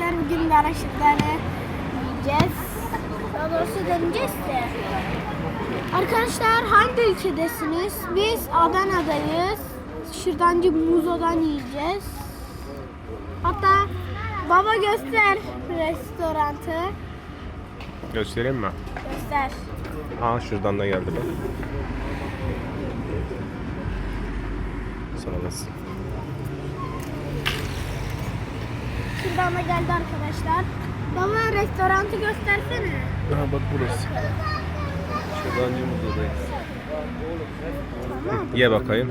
arkadaşlar bugün araçlarını yiyeceğiz. Daha doğrusu deneyeceğiz de. Arkadaşlar hangi ülkedesiniz? Biz Adana'dayız. Şırdancı Muzo'dan yiyeceğiz. Hatta baba göster restorantı. Göstereyim mi? Göster. Ha şuradan da geldi bak. Sağ olasın. Da geldi arkadaşlar. Baba restorantı göstersene. Ha bak burası. Şırdancı Muzlu'dayız. Tamam. Ye bakayım.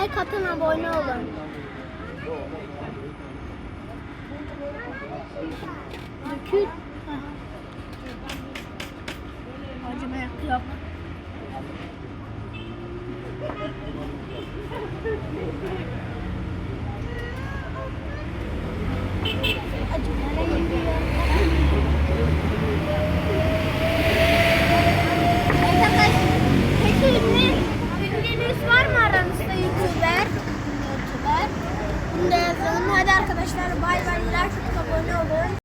like atın, abone olun. Dökül. Acaba yaptı. arkadaşlar. Bay bay. Like, abone olun.